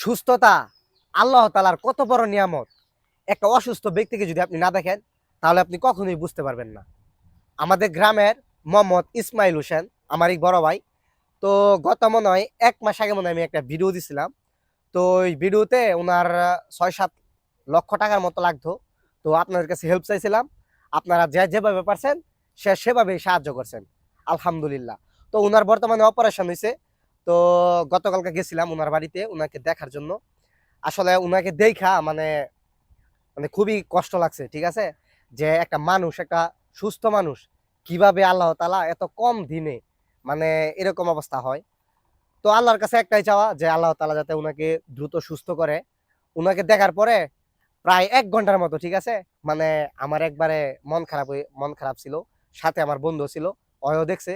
সুস্থতা, আল্লাহ তালার কত বড় নিয়ামত। একটা অসুস্থ ব্যক্তিকে যদি আপনি না দেখেন, তাহলে আপনি কখনোই বুঝতে পারবেন না। আমাদের গ্রামের মোহাম্মদ ইসমাইল হোসেন, আমার এই বড় ভাই, তো গত মনে হয় এক মাস আগে মনে হয় আমি একটা ভিডিও দিছিলাম। তো ওই ভিডিওতে ওনার ছয় সাত লক্ষ টাকার মতো লাগতো। তো আপনাদের কাছে হেল্প চাইছিলাম। আপনারা যে যেভাবে পারছেন, সে সেভাবেই সাহায্য করছেন। আলহামদুলিল্লাহ। তো ওনার বর্তমানে অপারেশন হয়েছে তো গতকালকে গেছিলাম ওনার বাড়িতে ওনাকে দেখার জন্য। আসলে ওনাকে দেখা মানে মানে খুবই কষ্ট লাগছে, ঠিক আছে? যে একটা মানুষ, একটা সুস্থ মানুষ, কীভাবে আল্লাহ তালা এত কম দিনে মানে এরকম অবস্থা হয়। তো আল্লাহর কাছে একটাই চাওয়া যে আল্লাহ তালা যাতে ওনাকে দ্রুত সুস্থ করে। ওনাকে দেখার পরে প্রায় এক ঘণ্টার মতো, ঠিক আছে? মানে আমার একবারে মন খারাপ মন খারাপ ছিল, সাথে আমার বন্ধু ছিল, অয়ও দেখছে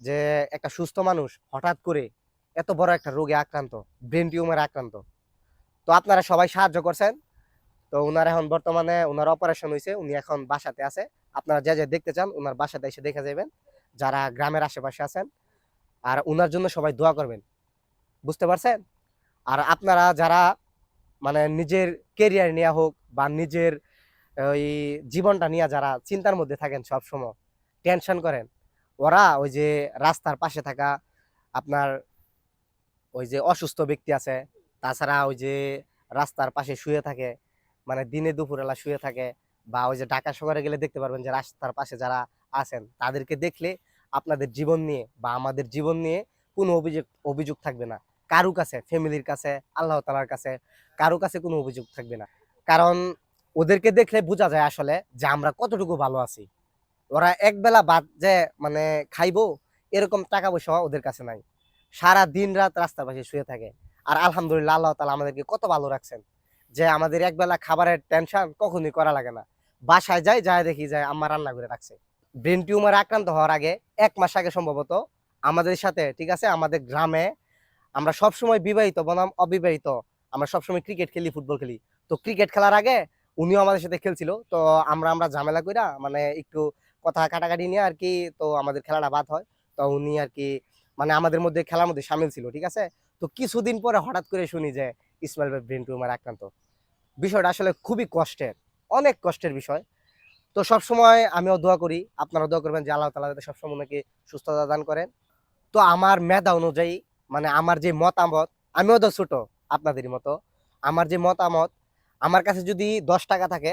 যে একটা সুস্থ মানুষ হঠাৎ করে এত বড় একটা রোগে আক্রান্ত, ব্রেন টিউমারে আক্রান্ত। তো আপনারা সবাই সাহায্য করছেন। তো ওনার এখন বর্তমানে ওনার অপারেশন হয়েছে উনি এখন বাসাতে আছে। আপনারা যে যে দেখতে চান ওনার বাসাতে এসে দেখে যাবেন, যারা গ্রামের আশেপাশে আছেন। আর ওনার জন্য সবাই দোয়া করবেন। বুঝতে পারছেন? আর আপনারা যারা মানে নিজের কেরিয়ার নেওয়া হোক বা নিজের, ওই জীবনটা নিয়ে যারা চিন্তার মধ্যে থাকেন সব সময় টেনশন করেন, ওরা ওই যে রাস্তার পাশে থাকা, আপনার ওই যে অসুস্থ ব্যক্তি আছে, তাছাড়া ওই যে রাস্তার পাশে শুয়ে থাকে মানে দিনে দুপুরবেলা শুয়ে থাকে বা ওই যে ঢাকা শহরে গেলে দেখতে পারবেন যে রাস্তার পাশে যারা আছেন, তাদেরকে দেখলে আপনাদের জীবন নিয়ে বা আমাদের জীবন নিয়ে কোনো অভিযোগ অভিযোগ থাকবে না। কারু কাছে? ফ্যামিলির কাছে? আল্লাহ তালার কাছে? কারও কাছে কোনো অভিযোগ থাকবে না। কারণ ওদেরকে দেখলে বোঝা যায় আসলে যে আমরা কতটুকু ভালো আছি। ওরা একবেলা বাদ যে মানে খাইবো, এরকম টাকা পয়সা ওদের কাছে নাই। সারা দিন রাত রাস্তার পাশে শুয়ে থাকে। আর আলহামদুলিল্লাহ আল্লাহ তালা আমাদেরকে কত ভালো রাখছেন যে আমাদের একবেলা খাবারের টেনশন কখনই করা লাগে না। বাসায় যাই যায় দেখি যায় আমার রান্না করে রাখছে। ব্রেন টিউমার আক্রান্ত হওয়ার আগে এক মাস আগে সম্ভবত আমাদের সাথে, ঠিক আছে? আমাদের গ্রামে আমরা সবসময় বিবাহিত বনাম, অবিবাহিত আমরা সবসময় ক্রিকেট খেলি ফুটবল খেলি। তো ক্রিকেট খেলার আগে উনিও আমাদের সাথে খেলছিল। তো আমরা আমরা ঝামেলা কইরা মানে একটু কথা কাটাকাটি নিয়ে আর কি, তো আমাদের খেলাটা বাদ হয়। তো উনি আর কি মানে আমাদের মধ্যে খেলার মধ্যে সামিল ছিল, ঠিক আছে? তো কিছুদিন পরে হঠাৎ করে শুনি যে ইসমাইল ভাই ব্রেন টিউমার আক্রান্ত। বিষয়টা আসলে খুবই কষ্টের, অনেক কষ্টের বিষয়। তো সবসময় আমিও দোয়া করি, আপনারা দোয়া করবেন যে আল্লাহ তালা যাতে সবসময় ওনাকে সুস্থতা দান করেন। তো আমার মেধা অনুযায়ী মানে আমার যে মতামত, আমিও তো ছোট, আপনাদের মতো, আমার যে মতামত, আমার কাছে যদি দশ টাকা থাকে,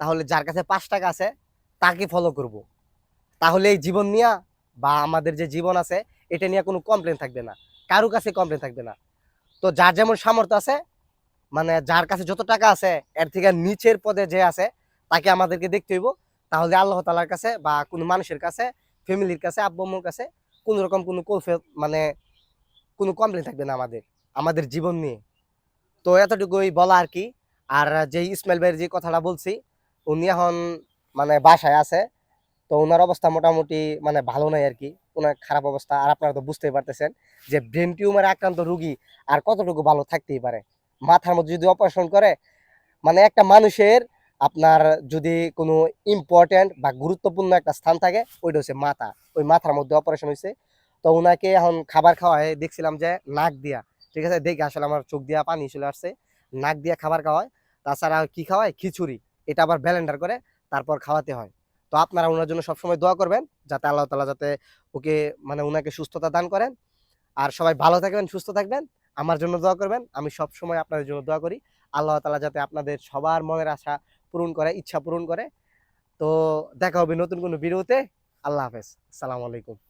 তাহলে যার কাছে পাঁচ টাকা আছে, তাকে ফলো করব। তাহলে এই জীবন নিয়ে বা আমাদের যে জীবন আছে এটা নিয়ে কোনো কমপ্লেন থাকবে না। কারও কাছে কমপ্লেন থাকবে না। তো যার যেমন সামর্থ্য আছে মানে যার কাছে যত টাকা আছে, এর থেকে নিচের পদে যে আছে, তাকে আমাদেরকে দেখতে হইব। তাহলে আল্লাহ তালার কাছে বা কোনো মানুষের কাছে, ফ্যামিলির কাছে আব্বু কাছে কোনো রকম কোনো কৈফিয়ত মানে কোনো কমপ্লেন থাকবে না আমাদের আমাদের জীবন নিয়ে। তো এতটুকুই বলা আর কি। আর যে ইসমাইল ভাইয়ের যে কথাটা বলছি, উনি এখন মানে বাসায় আছে। তো ওনার অবস্থা মোটামুটি মানে ভালো নাই আর কি। ওনার খারাপ অবস্থা আর আপনারা তো বুঝতেই পারতেছেন যে ব্রেন টিউমারে আক্রান্ত রুগী আর কতটুকু ভালো থাকতেই পারে। মাথার মধ্যে যদি অপারেশন করে মানে একটা মানুষের আপনার যদি কোনো ইম্পর্টেন্ট বা গুরুত্বপূর্ণ একটা স্থান থাকে, ওইটা হচ্ছে মাথা। ওই মাথার মধ্যে অপারেশন হয়েছে তো ওনাকে এখন খাবার খাওয়ায় দেখছিলাম যে নাক দিয়া, ঠিক আছে? দেখে আসলে আমার চোখ দিয়া পানি চলে আসছে। নাক দিয়া খাবার খাওয়ায়, তাছাড়া কি খাওয়ায়? খিচুড়ি। এটা আবার ব্যালেন্ডার করে, তারপর খাওয়াতে হয়। তো আপনারা ওনার জন্য সবসময় দোয়া করবেন, যাতে আল্লাহ তালা যাতে ওকে মানে ওনাকে সুস্থতা দান করেন। আর সবাই ভালো থাকবেন, সুস্থ থাকবেন, আমার জন্য দোয়া করবেন। আমি সব সময় আপনাদের জন্য দোয়া করি। আল্লাহ তালা যাতে আপনাদের সবার মনের আশা পূরণ করে, ইচ্ছা পূরণ করে। তো দেখা হবে নতুন কোনো ভিডিওতে। আল্লাহ হাফেজ। আসসালামু আলাইকুম।